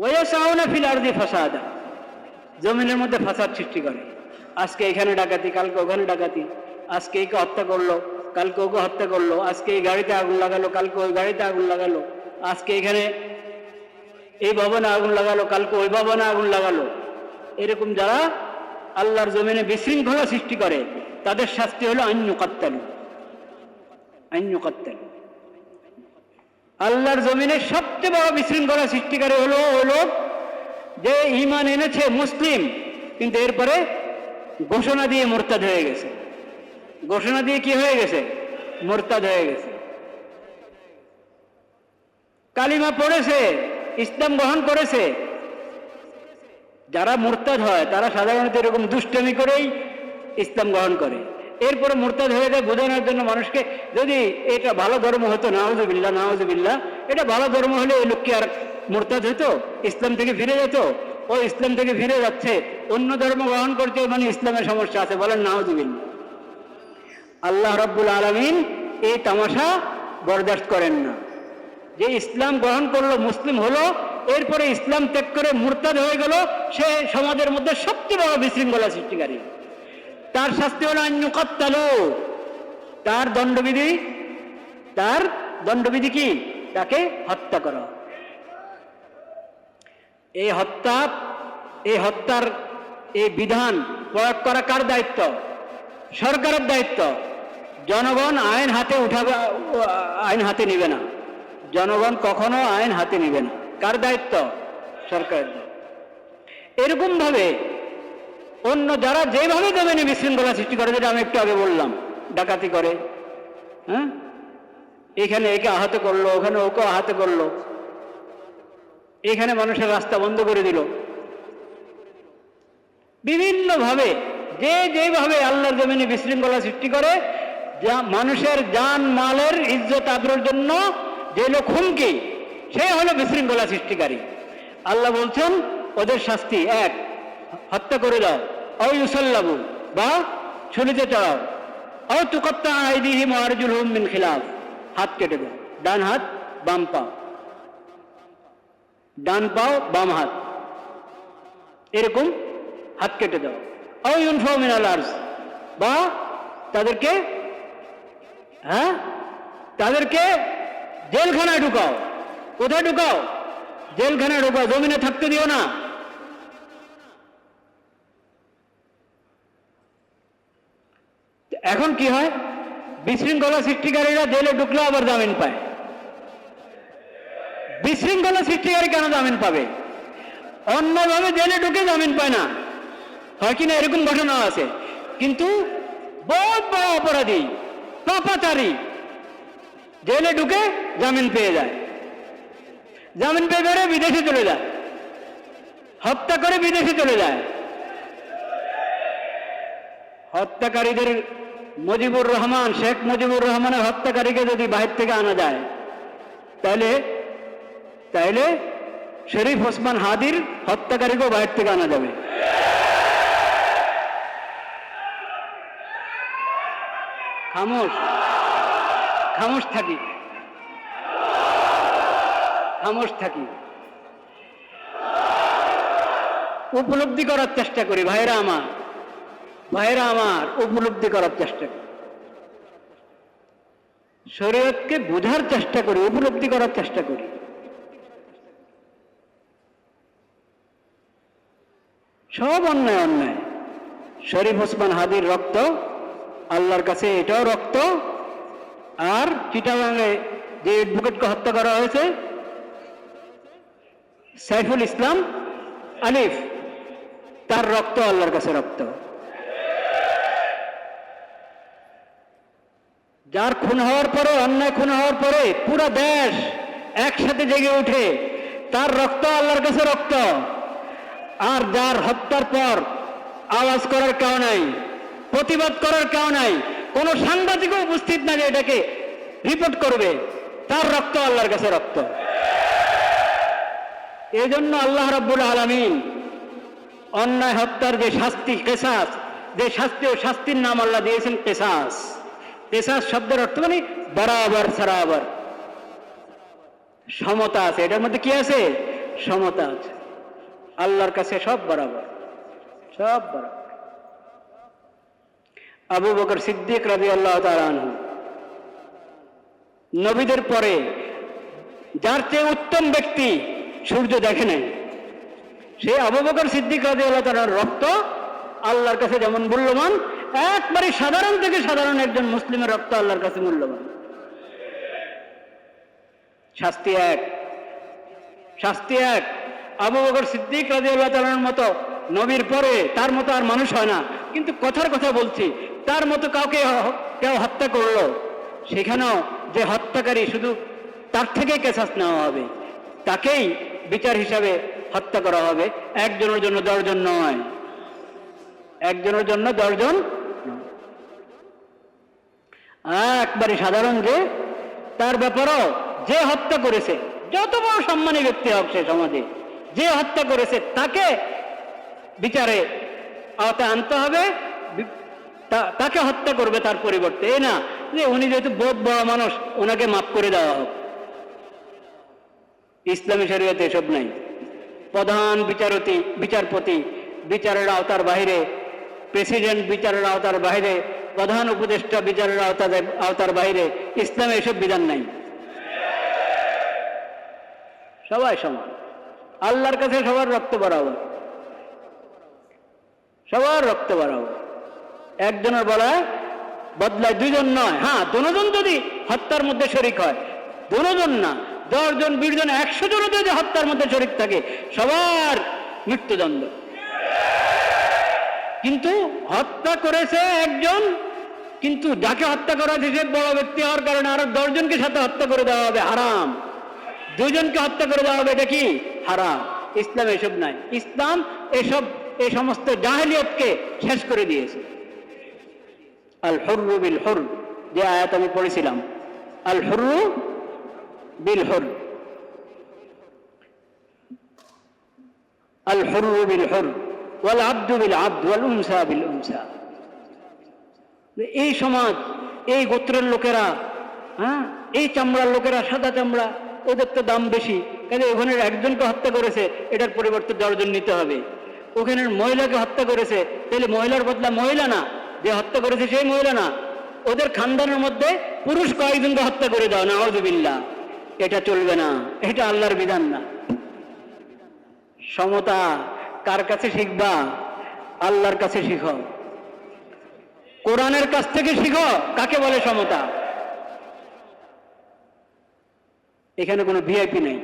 ওয়াসাউনা feel আরদি ফাসাদা। জমিনের মধ্যে ফাসাদ সৃষ্টি করে। আজকে এখানে ডাকাতি, কালকে ওখানে ডাকাতি। আজকে একে হত্যা করল, কালকে ওকে হত্যা করল। আজকে এই গাড়িতে আগুন লাগালো, কালকে ওই গাড়িতে আগুন লাগালো। আজকে এখানে এই ভবনে আগুন লাগালো, কালকে ওই ভবনে আগুন লাগালো। এরকম যারা আল্লাহর জমিনে বিশৃঙ্খলা সৃষ্টি করে, তাদের শাস্তি হলো আইন্য কাত্তালু আইন্য কাত্তালু আল্লাহর জমিনে সবচেয়ে বড় বিশৃঙ্খলা সৃষ্টিকারী হলো ওই লোক যে ইমান এনেছে মুসলিম, কিন্তু এরপরে ঘোষণা দিয়ে মোরতাদ হয়ে গেছে। ঘোষণা দিয়ে কি হয়ে গেছে? মোরতাদ হয়ে গেছে। কালিমা পড়েছে, ইসলাম গ্রহণ করেছে। যারা মোরতাদ হয়, তারা সাধারণত এরকম দুষ্টমি করেই ইসলাম গ্রহণ করে। এরপরে মোরতাদ হয়ে যায় বোঝানোর জন্য মানুষকে যদি এটা ভালো ধর্ম হতো নাওজবিল্লা নাওজবিল্লা এটা ভালো ধর্ম হলে এই লোককে আর মোরতাদ হতো, ইসলাম থেকে ফিরে যেত, ও ইসলাম থেকে ফিরে যাচ্ছে, অন্য ধর্ম গ্রহণ করতে মানে ইসলামের সমস্যা আছে, বলেন নাওজবিল্লা আল্লাহ রব্বুল আলমিন এই তামাশা বরদাস্ত করেন না। যে ইসলাম গ্রহণ করল, মুসলিম হলো, এরপরে ইসলাম ত্যাগ করে মুরতাদ হয়ে গেল, সে সমাজের মধ্যে সবচেয়ে বড় বিশৃঙ্খলা সৃষ্টিকারী। তার শাস্তি হলো আন্যকাত্তালু তার দণ্ডবিধি তার দণ্ডবিধি কি? তাকে হত্যা করা। এই হত্যা, এই হত্যার এই বিধান প্রয়োগ করা কার দায়িত্ব? সরকারের দায়িত্ব। জনগণ আইন হাতে উঠাবে, আইন হাতে নেবে না। জনগণ কখনো আইন হাতে নেবে না। কার দায়িত্ব? সরকারের দায়িত্ব। এরকম ভাবে অন্য যারা যেভাবে জমিনে বিশৃঙ্খলা সৃষ্টি করে, যেটা আমি একটু আগে বললাম, ডাকাতি করে হ্যাঁ? এখানে একে আহত করল, ওখানে ওকে আহত করল। এখানে মানুষের রাস্তা বন্ধ করে দিল। বিভিন্নভাবে, যে যেভাবে আল্লাহর জমিনে বিশৃঙ্খলা সৃষ্টি করে, যা মানুষের জান মালের ইজ্জত আবরুর জন্য যে লোক হুমকি সে হলো বিশৃঙ্খলা সৃষ্টিকারী। আল্লাহ বলছেন, ওদের শাস্তি এক। হত্যা করে দাও। অ ইউসাল্লাবু বা ছুরিতে চড়াও। অ তুকত্তা আইদিহি মারজুল হুম মিন খিলাফ। হাত কেটে দাও। ডান হাত, বাম পা। ডান পাও বাম হাত। এরকম হাত কেটে দাও। অ ইউনফাও মিনাল আর্স বা তাদেরকে হ্যাঁ? তাদেরকে জেলখানায় ঢুকাও। কোথায় ঢুকাও? জেলখানায় ঢুকাও। জমিনে থাকতে দিও না। এখন কি হয়? বিশৃঙ্খলা সৃষ্টিকারীরা জেলে ঢুকলেও আবার জামিন পায়। বিশৃঙ্খলা সৃষ্টিকারী কেন জামিন পাবে? অন্যভাবে জেলে ঢুকে জামিন পায় না। হয় কিনা এরকম ঘটনা আছে। কিন্তু বহুত বড় অপরাধী, পাপাচারী জেলে ঢুকে জামিন পেয়ে যায়। জামিন পেয়ে বেড়ে বিদেশে চলে যায়। হত্যা করে বিদেশে চলে যায়। হত্যাকারীদের মুজিবুর রহমান, শেখ মুজিবুর রহমানের হত্যাকারীকে যদি বাহির থেকে আনা যায়, তাহলে তাহলে শরীফ ওসমান হাদির হত্যাকারীকেও বাহির থেকে আনা যাবে। খামোশ খামোশ থাকি। খামোশ থাকি। উপলব্ধি করার চেষ্টা করি, ভাইরা আমার। ভাইরা আমার উপলব্ধি করার চেষ্টা করি। শরীয়তকে বোঝার চেষ্টা করি, উপলব্ধি করার চেষ্টা করি। সব অন্যায় অন্যায়। শরীফ ওসমান হাদির রক্ত, আল্লাহর কাছে এটাও রক্ত। আর চিটাগাঙে যে অ্যাডভোকেটকে হত্যা করা হয়েছে, সাইফুল ইসলাম আলিফ, তার রক্ত আল্লাহর কাছে রক্ত। যার খুন হওয়ার পরে, অন্যায় খুন হওয়ার পরে পুরো দেশ একসাথে জেগে ওঠে তার রক্ত আল্লাহর কাছে রক্ত। আর যার হত্যার পর আওয়াজ করার কেউ নাই, প্রতিবাদ করার কেউ নাই, কোন সাংবাদিকও উপস্থিত না যে এটাকে রিপোর্ট করবে, তার রক্ত আল্লাহর কাছে রক্ত। এই জন্য আল্লাহ রব্বুল আলমিন অন্যায় হত্যার যে শাস্তি কেসাস যে শাস্তি ও শাস্তির নাম আল্লাহ দিয়েছেন কেসাস কেসাস শব্দের অর্থ মানে বরাবর, সরাবর। সমতা আছে। এটার মধ্যে কি আছে? সমতা আছে। আল্লাহর কাছে সব বরাবর। সব বরাবর। আবু বকর সিদ্দিক রাজি আল্লাহ তালানহু নবীদের পরে যার চেয়ে উত্তম ব্যক্তি সূর্য দেখে নাই, সে আবু বকর সিদ্দিক রাজি আল্লাহ তালার রক্ত আল্লাহর কাছে যেমন মূল্যবান একবারে সাধারণ থেকে সাধারণ একজন মুসলিমের রক্ত আল্লাহর কাছে মূল্যবান। শাস্তি এক। শাস্তি এক। আবু বকর সিদ্দিক রাজি আল্লাহ তালার মতো নবীর পরে তার মতো আর মানুষ হয় না। কিন্তু কথার কথা বলছি, তার মতো কাউকে কেউ হত্যা করল, সেখানেও যে হত্যাকারী শুধু তার থেকে কেসাস নেওয়া হবে, তাকেই বিচার হিসাবে হত্যা করা হবে। একজনের জন্য দশজন নয়। একজনের জন্য দশজন। একবারে সাধারণ যে, তার ব্যাপারেও যে হত্যা করেছে, যত বড় সম্মানী ব্যক্তি হোক সে সমাজে, যে হত্যা করেছে, তাকে বিচারে আওতায় আনতে হবে তাকে হত্যা করবে তার পরিবর্তে। এই না, যে উনি যেহেতু বোধ বড় মানুষ, ওনাকে মাফ করে দেওয়া হোক। ইসলামী শরীয়তে এসব নাই। প্রধান বিচারপতি বিচারপতি, বিচারের আওতার বাইরে প্রেসিডেন্ট বিচারের আওতার বাইরে প্রধান উপদেষ্টা বিচারের আওতার আওতার বাইরে ইসলামে এসব বিধান নাই। সবাই সমান। আল্লাহর কাছে সবার রক্ত বরাবর। সবার রক্ত বরাবর। একজনের বলা বদলায় দুজন নয়। হ্যাঁ দুজন যদি হত্যার মধ্যে শরিক হয়, দুজন না, দশজন বিশ জন একশো জন যদি হত্যার মধ্যে শরিক থাকে, সবার মৃত্যুদণ্ড। কিন্তু হত্যা করেছে একজন, কিন্তু যাকে হত্যা করা হয়েছে সে বড় ব্যক্তি হওয়ার কারণে আরও দশজনকে সাথে হত্যা করে দেওয়া হবে, হারাম। দুজনকে হত্যা করে দেওয়া হবে, এটা কি? হারাম। ইসলাম এসব নাই। ইসলাম এসব এই সমস্ত জাহেলিয়তকে শেষ করে দিয়েছে। আল হরু বিল হর যে আয়াত আমি পড়েছিলাম। আল হরু বিল হর আল হরু বিল হর এই সমাজ, এই গোত্রের লোকেরা হ্যাঁ এই চামড়ার লোকেরা, সাদা চামড়া, ওদের তো দাম বেশি। কাজে ওখানে একজনকে হত্যা করেছে, এটার পরিবর্তে দশজন নিতে হবে। ওখানের মহিলাকে হত্যা করেছে, তাহলে মহিলার বদলা মহিলা না, যে হত্যা করেছে সেই মহিলা না। ওদের খানদানের মধ্যে পুরুষ কয়েকজনকে হত্যা করে দাও নাওজুবিল্লা এটা চলবে না, এটা আল্লাহর বিধান না। সমতা কার কাছে শিখবা? আল্লাহর কাছে শিখো। কোরআনের কাছ থেকে শিখো, কাকে বলে সমতা? এখানে কোনো ভিআইপি নেই।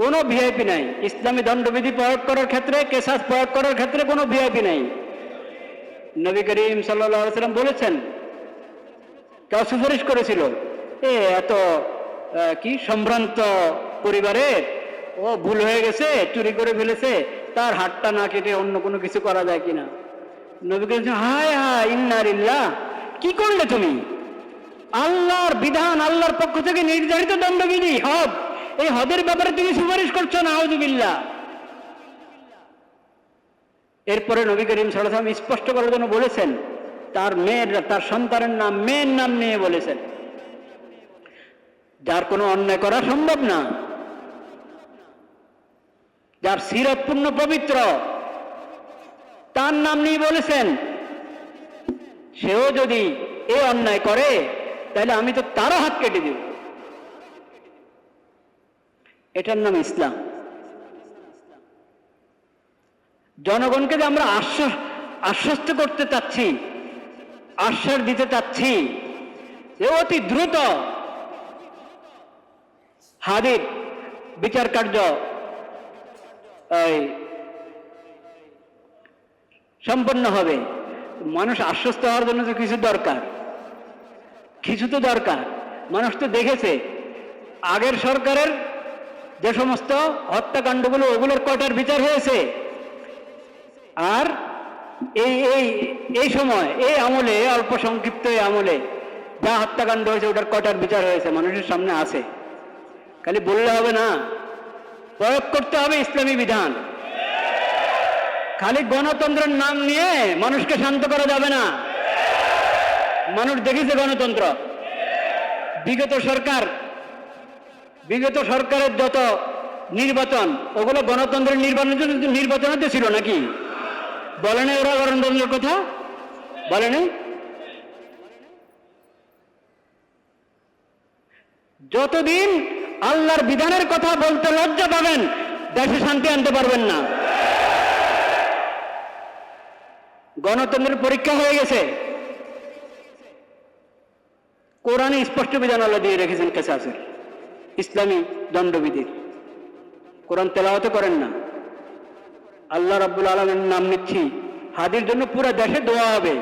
কোনো ভিআইপি নাই। ইসলামী দণ্ডবিধি প্রয়োগ করার ক্ষেত্রে, কেসাস প্রয়োগ করার ক্ষেত্রে কোনো ভিআইপি নাই। নবী করিম সাল্লাম বলেছেন, কেউ সুপারিশ করেছিল, এ এত কি সম্ভ্রান্ত পরিবারের ও ভুল হয়ে গেছে চুরি করে ফেলেছে তার হাতটা না কেটে অন্য কোনো কিছু করা যায় কিনা? নবী বলছেন, হায় হায় ইন্নারিল্লাহ কি করলে তুমি? আল্লাহর বিধান আল্লাহর পক্ষ থেকে নির্ধারিত দণ্ডবিধি হদ এই হদের ব্যাপারে তুমি সুপারিশ করছ না আউজুবিল্লাহ এরপরে নবী করিম সাল্লাম স্পষ্ট করার জন্য বলেছেন তার মেয়ের তার সন্তানের নাম মেয়ের নাম নিয়ে বলেছেন। যার কোনো অন্যায় করা সম্ভব না যার সিরত পূর্ণ পবিত্র, তার নাম নিয়ে বলেছেন, সেও যদি এ অন্যায় করে, তাহলে আমি তো তারও হাত কেটে দেব। এটার নাম ইসলাম। জনগণকে যে আমরা আশ্বাস, আশ্বস্ত করতে চাচ্ছি, আশ্বাস দিতে চাচ্ছি যে অতি দ্রুত হাদির বিচার কার্য সম্পন্ন হবে। মানুষ আশ্বস্ত হওয়ার জন্য তো কিছু দরকার। কিছু তো দরকার। মানুষ তো দেখেছে, আগের সরকারের যে সমস্ত হত্যাকাণ্ডগুলো, ওগুলোর কটার বিচার হয়েছে। আর এই এই এই সময়, এই আমলে অল্প সংক্ষিপ্ত এই আমলে যা হত্যাকাণ্ড হয়েছে, ওটার কটার বিচার হয়েছে, মানুষের সামনে আছে। খালি বললে হবে না। প্রয়োগ করতে হবে ইসলামী বিধান। খালি গণতন্ত্রের নাম নিয়ে মানুষকে শান্ত করা যাবে না। মানুষ দেখেছে গণতন্ত্র। বিগত সরকার, বিগত সরকারের যত নির্বাচন, ওগুলো গণতন্ত্রের নির্বাচনের জন্য নির্বাচন হতে ছিল নাকি? বলে না ওরা গণতন্ত্রের কথা? বলে নাই? যতদিন আল্লাহর বিধানের কথা বলতে লজ্জা পাবেন, দেশে শান্তি আনতে পারবেন না। গণতন্ত্রের পরীক্ষা হয়ে গেছে। কোরআনে স্পষ্ট বিধান আল্লাহ দিয়ে রেখেছেন কেসাসের, ইসলামী দণ্ডবিধির। কোরআন তেলাওয়াতে করেন না। আল্লাহ রাব্বুল আলমের নাম নিচ্ছি, হাদির জন্য পুরো দেশে দোয়া হবে।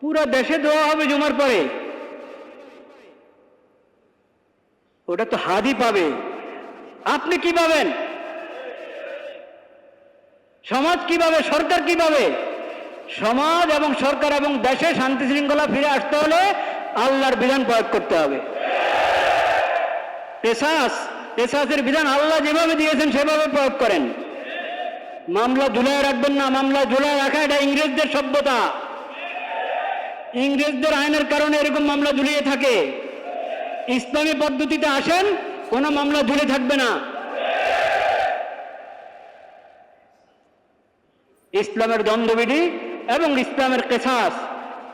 পুরো দেশে দোয়া হবে জমার পরে। ওটা তো হাদি পাবে। আপনি কি পাবেন? সমাজ কি পাবে? সরকার কি পাবে? সমাজ এবং সরকার এবং দেশে শান্তি শৃঙ্খলা ফিরে আসতে হলে আল্লাহর বিধান প্রয়োগ করতে হবে। পেশাস, পেশাসের বিধান আল্লাহ যেভাবে দিয়েছেন সেভাবে প্রয়োগ করেন। মামলা ঝুলায় রাখবেন না, মামলা ঝুলায় রাখা, এটা ইংরেজদের সভ্যতা। ইংরেজদের আইনের কারণে এরকম মামলা ঝুলিয়ে থাকে। ইসলামী পদ্ধতিতে আসেন, কোনো মামলা ঝুলে থাকবে না। ইসলামের দ্বন্দ্ববিধি এবং ইসলামের কেসাস,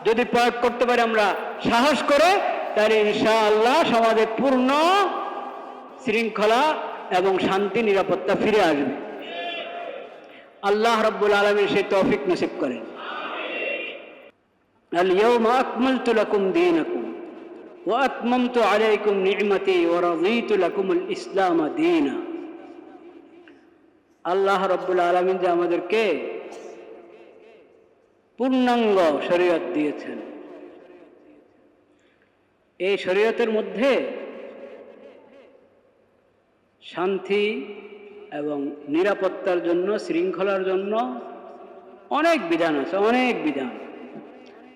যদি প্রয়োগ করতে পারি আমরা সাহস করে, তাহলে ইনশাআল্লাহ সমাজে পূর্ণ শৃঙ্খলা এবং শান্তি, নিরাপত্তা ফিরে আসবে। আল্লাহ রব্বুল আলমের সেই তৌফিক নসিব করেন। আল ইয়ৌমা আকমালতু দিন দীনাকুম। وأتممت عليكم نعمتي ورضيت لكم الإسلام دينا আল্লাহ রব্বুল আলমিন যে আমাদেরকে পূর্ণাঙ্গ শরীয়ত দিয়েছেন এই শরীয়তের মধ্যে শান্তি এবং নিরাপত্তার জন্য শৃঙ্খলার জন্য অনেক বিধান আছে অনেক বিধান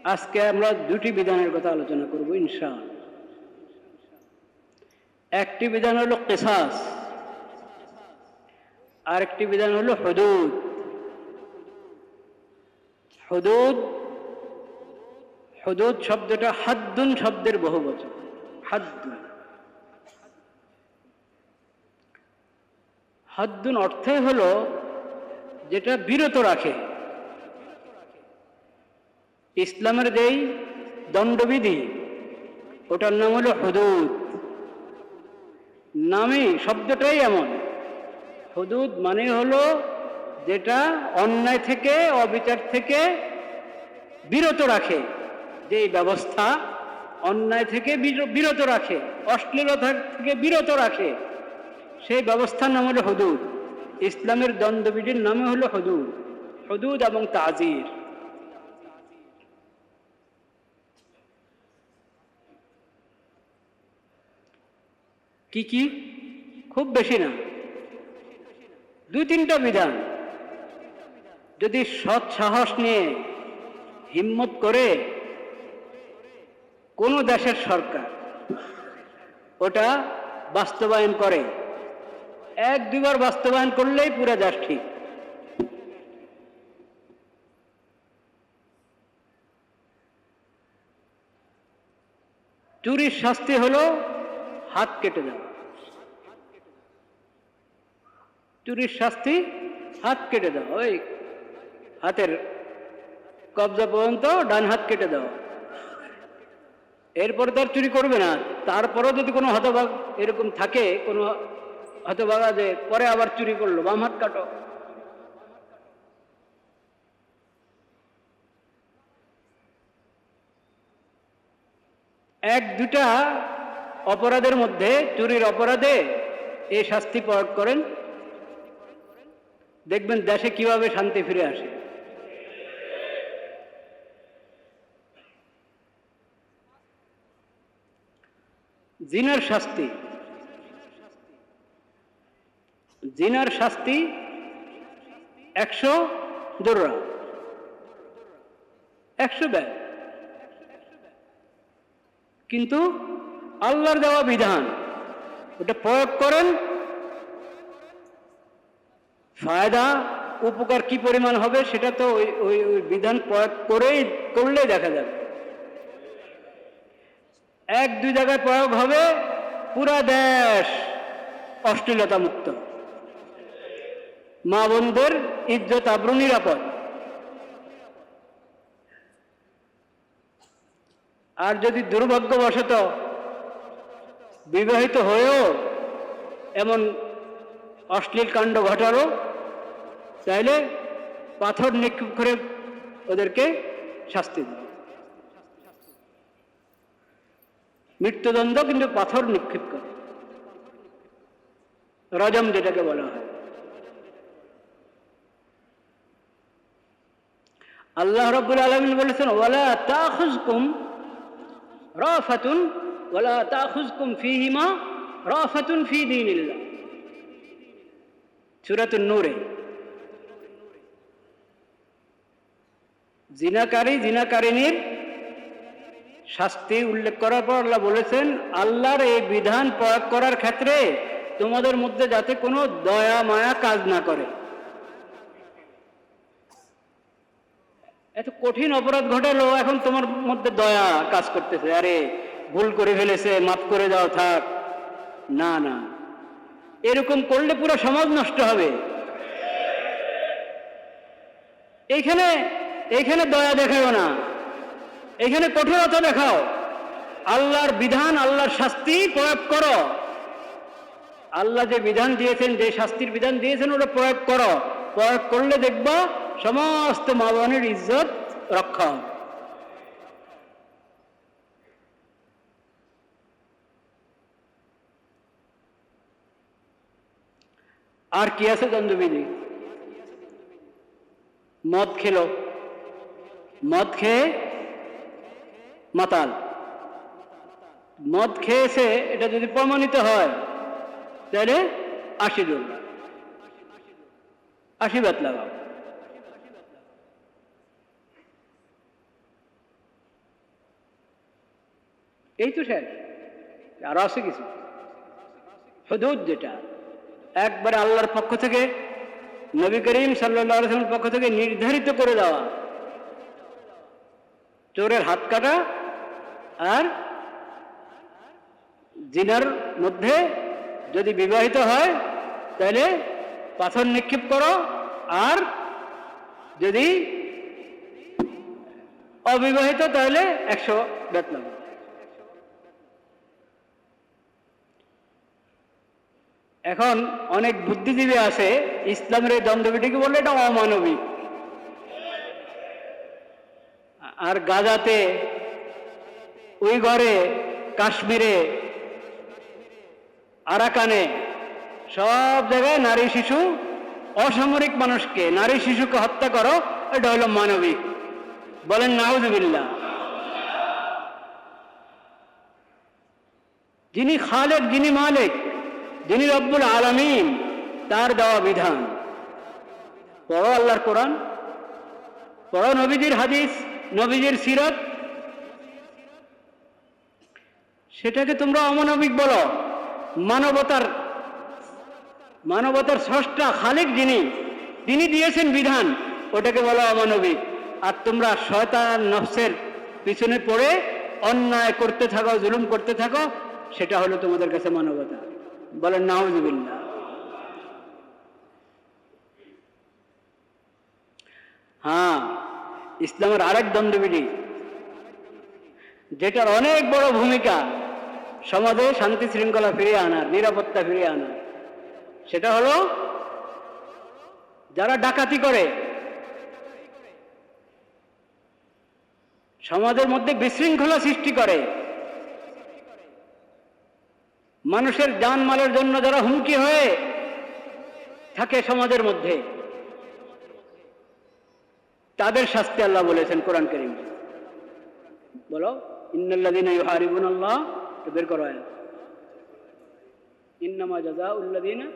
আজকে আমরা দুটি বিধানের কথা আলোচনা করব ইনশাআল্লাহ একটি বিধান হলো কেসাস, আরেকটি বিধান হলো হদুদ। হদুদ হদুদ শব্দটা হাদ্দুন শব্দের বহু বচন। হাদ্দুন। হাদ্দুন অর্থে হলো যেটা বিরত রাখে। ইসলামের যেই দণ্ডবিধি, ওটার নাম হলো হদুদ। নামে শব্দটাই এমন। হদুদ মানে হলো যেটা অন্যায় থেকে, অবিচার থেকে বিরত রাখে। যে ব্যবস্থা অন্যায় থেকে বির- বিরত রাখে, অশ্লীলতা থেকে বিরত রাখে, সেই ব্যবস্থার নাম হলো হদুদ। ইসলামের দণ্ডবিধির নামে হলো হদুদ। হদুদ এবং তাজির। কি কি? খুব বেশি না। দুই তিনটা বিধান। যদি সৎ সাহস নিয়ে হিম্মত করে কোনো দেশের সরকার ওটা বাস্তবায়ন করে। এক দুবার বাস্তবায়ন করলেই পুরো দেশ ঠিক। চুরির শাস্তি হলো হাত কেটে দেওয়া। চুরির শাস্তি, হাত কেটে দাও ওই হাতের কবজা পর্যন্ত ডান হাত কেটে দাও। এরপরে তো আর চুরি করবে না। তারপরেও যদি কোনো হতভাগ এরকম থাকে, কোনো হতভাগা যে পরে আবার চুরি করল, বাম হাত কাটো। এক, দুটা অপরাধের মধ্যে, চুরির অপরাধে এই শাস্তি প্রয়োগ করেন দেখবেন দেশে কীভাবে শান্তি ফিরে আসে। জিনার শাস্তি। জিনার শাস্তি একশো জোররা একশো ব্যয়। কিন্তু আল্লাহর দেওয়া বিধান, ওটা প্রয়োগ করেন ফায়দা উপকার কি পরিমাণ হবে সেটা তো ওই ওই বিধান প্রয়োগ করেই করলেই দেখা যাবে। এক, দুই জায়গায় প্রয়োগ হবে, পুরা দেশ অশ্লীলতা মুক্ত। মা বোনদের ইজ্জত আব্রু নিরাপদ। আর যদি দুর্ভাগ্যবশত বিবাহিত হয়েও এমন অশ্লীল কাণ্ড ঘটালো তাইলে পাথর নিক্ষেপ করে ওদেরকে শাস্তি দেবে। মৃত্যুদণ্ড কিন্তু পাথর নিক্ষেপ করে। রজম যেটাকে বলা হয়। আল্লাহ রব্বুল আলমিন বলেছেন, ওয়ালা তাখুজকুম রাফাতুন, ওয়ালা তাখুজকুম ফিহিমা রাফাতুন ফি দীনিল্লাহ। সূরাতুন নূরে জিনাকারী জিনাকারিনীর শাস্তি উল্লেখ করার পর আল্লাহ বলেছেন, আল্লাহর এই বিধান প্রয়োগ করার ক্ষেত্রে তোমাদের মধ্যে যাতে কোনো দয়া, মায়া কাজ না করে। এত কঠিন অপরাধ ঘটালো এখন তোমার মধ্যে দয়া কাজ করতেছে। আরে, ভুল করে ফেলেছে, মাফ করে দাও, থাক। না না। এরকম করলে পুরো সমাজ নষ্ট হবে। এইখানে এইখানে দয়া দেখাও না। এখানে কঠোরতা দেখাও। আল্লাহর বিধান, আল্লাহর শাস্তি প্রয়োগ করো। আল্লাহ যে বিধান দিয়েছেন, যে শাস্তির বিধান দিয়েছেন, ওটা প্রয়োগ করো। প্রয়োগ করলে দেখবা সমস্ত মা বোনের ইজ্জত রক্ষা হবে। আর কি আছে দণ্ডবিধি মদ খেলো। মদ খেয়ে মাতাল। মদ খেয়েছে এটা যদি প্রমাণিত হয়, তাহলে আশি জন। আশি বাত লাগাও। এই তো স্যার আরও আছে কিছু? হদুদ যেটা। একবারে আল্লাহর পক্ষ থেকে, নবী করিম সাল্লামের পক্ষ থেকে নির্ধারিত করে দেওয়া। চোরের হাত কাটা আর জিনার মধ্যে যদি বিবাহিত হয়, তাহলে পাথর নিক্ষেপ করো আর যদি অবিবাহিত, তাহলে একশো বেতন এখন অনেক বুদ্ধিজীবী আছে, ইসলামের এই দণ্ডবিধিকে বললে এটা অমানবিক? আর গাজাতে, ওই ঘরে, কাশ্মীরে, আরাকানে, সব জায়গায় নারী শিশু, অসামরিক মানুষকে, নারী শিশুকে হত্যা করো, এটা হলো মানবিক। বলেন নাউজবিল্লা যিনি খালেক যিনি মালিক যিনি রব্বুল আলমিন, তার দেওয়া বিধান। পড়ো আল্লাহর কোরআন, পড়ো নবীজির হাদিস, নবীজির সিরত। সেটাকে তোমরা অমানবিক বলো। মানবতার মানবতার স্রষ্টা খালিক যিনি, তিনি দিয়েছেন বিধান, ওটাকে বলো অমানবিক। আর তোমরা শয়তান নফসের পিছনে পড়ে অন্যায় করতে থাকো, জুলুম করতে থাকো, সেটা হলো তোমাদের কাছে মানবতা। বলেন নাউজুবিল্লাহ হ্যাঁ ইসলামের আরেক দ্বন্দ্ববিধি যেটার অনেক বড় ভূমিকা সমাজে শান্তি শৃঙ্খলা ফিরিয়ে আনার নিরাপত্তা ফিরিয়ে আনার সেটা হলো যারা ডাকাতি করে, সমাজের মধ্যে বিশৃঙ্খলা সৃষ্টি করে মানুষের জানমালের জন্য যারা হুমকি হয়ে থাকে সমাজের মধ্যে, তাদের শাস্তি আল্লাহ বলেছেন কোরআন করিম। বলো ইন্নাল্লাদিন ইউহারিবুন আল্লাহ বের করো ইন্নামা জাজা জাযাউল্লাযীনা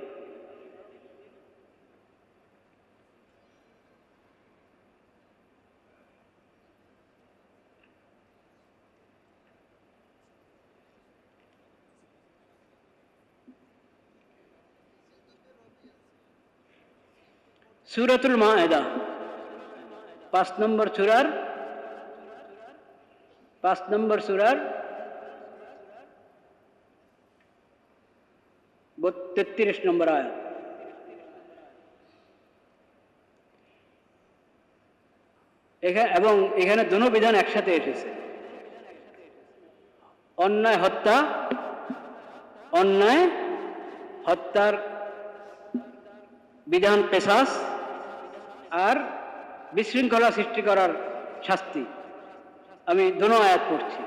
সুরাতুল মায়েদা। পাঁচ নম্বর সুরার, পাঁচ নম্বর সুরার তেত্রিশ নম্বর আয়াত। এখানে এবং এখানে দুনো বিধান একসাথে এসেছে। অন্যায়, হত্যা। অন্যায়, হত্যার বিধান পেশাস। আর বিশৃঙ্খলা সৃষ্টি করার শাস্তি আমি দুনো আয়াত পড়ছি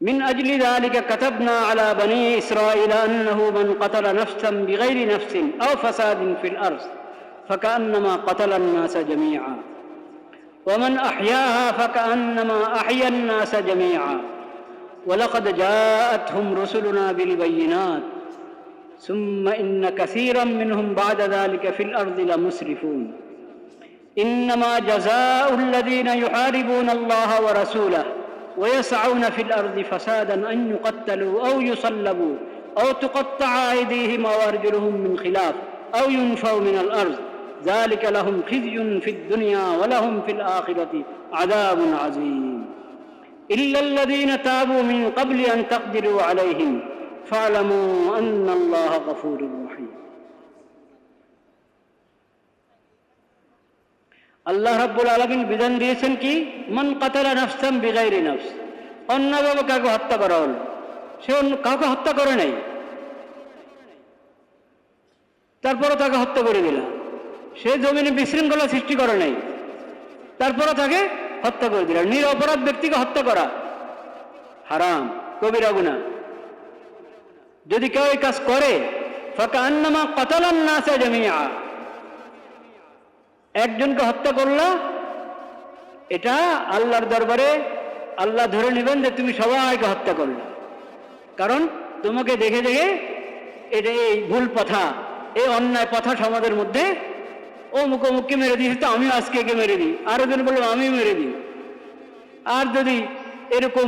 من أجل ذلك كتبنا على بني إسرائيل أنه من قتل نفسا بغير نفس أو فساد في الأرض فكأنما قتل الناس جميعا ومن أحياها فكأنما أحيا الناس جميعا ولقد جاءتهم رسلنا بالبينات ثم إن كثيرا منهم بعد ذلك في الأرض لمسرفون. إنما جزاء الذين يحاربون الله ورسوله ويسعون في الأرض فسادا أن يقتلوا أو يصلبوا أو تقطع أيديهم أو أرجلهم من خلاف أو ينفوا من الأرض. ذلك لهم خزي في الدنيا ولهم في الآخرة عذاب عظيم. إلا الذين تابوا من قبل أن تقدروا عليهم فاعلموا أن الله غفور رحيم আল্লাহ রাব্বুল আলমিন বিধান দিয়েছেন কি মন কাতালা নাফসাম বিগাইরি নাফস অন্যভাবে কাউকে হত্যা করা হল সে অন্য কাউকে হত্যা করে নাই তারপরে তাকে হত্যা করে দিল সে জমিনে বিশৃঙ্খলা সৃষ্টি করে নাই তারপরে তাকে হত্যা করে দিল নিরপরাধ ব্যক্তিকে হত্যা করা হারাম কবিরা গুনা যদি কেউ এই কাজ করে ফাঁকা আন্নামা কতালান না জমিয়া একজনকে হত্যা করলা, এটা আল্লাহর দরবারে আল্লাহ ধরে নেবেন যে তুমি সবাইকে হত্যা করলে। কারণ তোমাকে দেখে দেখে এটা এই ভুল কথা এই অন্যায় কথা সমাজের মধ্যে, ও মুখোমুখি মেরে দিয়েছে তো আমি আজকে একে মেরে দিই। আরও জন বললাম আমি মেরে দিই। আর যদি এরকম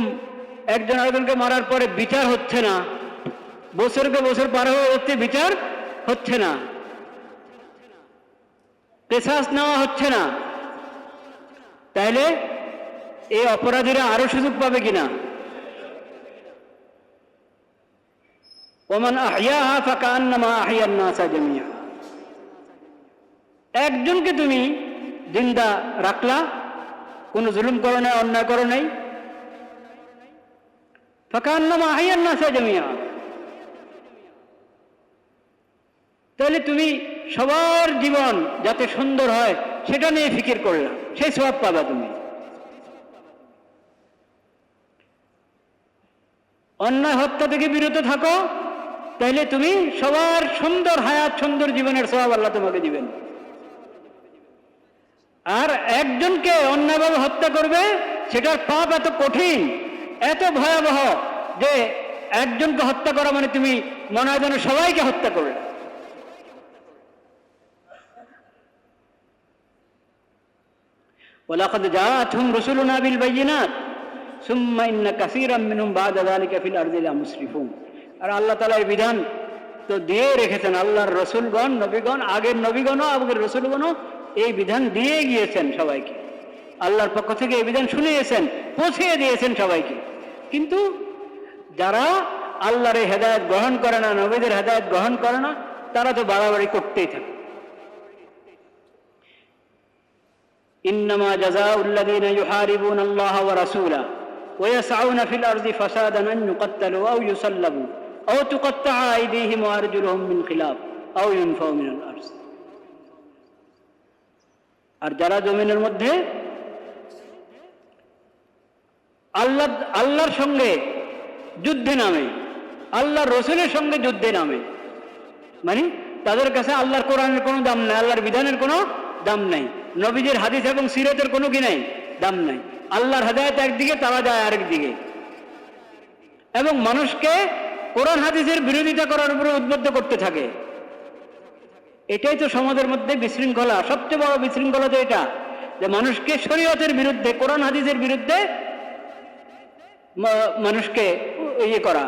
একজন আরেকজনকে মারার পরে বিচার হচ্ছে না বছরকে বছর পার হয়ে বিচার হচ্ছে না। পেশাস নেওয়া হচ্ছে না। তাইলে এই অপরাধীরা আরও সুযোগ পাবে কিনা? ওমান আহিয়াহা ফাকান্নামা আহিয়ান নাসা জামিয়া একজনকে তুমি জিন্দা রাখলা, কোনো জুলুম করো নাই, অন্যায় করো নাই। ফাকান্নামা আহিয়ান নাসা জামিয়া তাহলে তুমি সবার জীবন যাতে সুন্দর হয়, সেটা নিয়ে ফিকির করলাম সেই সব পাবা তুমি। অন্যায় হত্যা থেকে বিরত থাকো তাহলে তুমি সবার সুন্দর হায়াত, সুন্দর জীবনের সবাব আল্লাহ তোমাকে দিবেন। আর একজনকে অন্যায়ভাবে হত্যা করবে, সেটার পাপ এত কঠিন, এত ভয়াবহ যে একজনকে হত্যা করা মানে তুমি মনে হয় যেন সবাইকে হত্যা করলে। ولقد جاءتهم رسلنا بالبينات ثم إن كثيرا منهم بعد ذلك في الأرض لمسرفون আর আল্লাহ তালা এই বিধান তো দিয়ে রেখেছেন আল্লাহর রসুলগণ নবীগণ আগের নবীগণও আগের রসুলগণও এই বিধান দিয়ে গিয়েছেন সবাইকে আল্লাহর পক্ষ থেকে এই বিধান শুনিয়েছেন পৌঁছিয়ে দিয়েছেন সবাইকে কিন্তু যারা আল্লাহর এই হেদায়ত গ্রহণ করে না নবীদের হেদায়ত গ্রহণ করে না তারা তো বাড়াবাড়ি করতেই থাকে إنما جزاء الذين يحاربون الله ورسوله ويسعون في الأرض فسادا أن يقتلوا أو يصلبوا أو تقطع أيديهم وأرجلهم من خلاف أو ينفوا من الأرض আর যারা জমিনের মধ্যে আল্লাহ আল্লাহর সঙ্গে যুদ্ধে নামে আল্লাহর রসুলের সঙ্গে যুদ্ধে নামে মানে তাদের কাছে আল্লাহর কোরআনের কোনো দাম নাই আল্লাহর বিধানের কোনো দাম নাই নবীজের হাদিস এবং সিরতের কোনো কি নাই? দাম নাই। আল্লাহর হেদায়ত একদিকে, তারা যায় আরেক দিকে এবং মানুষকে কোরআন হাদিসের বিরোধিতা করার উপরে উদ্বুদ্ধ করতে থাকে। এটাই তো সমাজের মধ্যে বিশৃঙ্খলা। সবচেয়ে বড় বিশৃঙ্খলা তো এটা, যে মানুষকে শরীয়তের বিরুদ্ধে, কোরআন হাদিসের বিরুদ্ধে মানুষকে ইয়ে করা।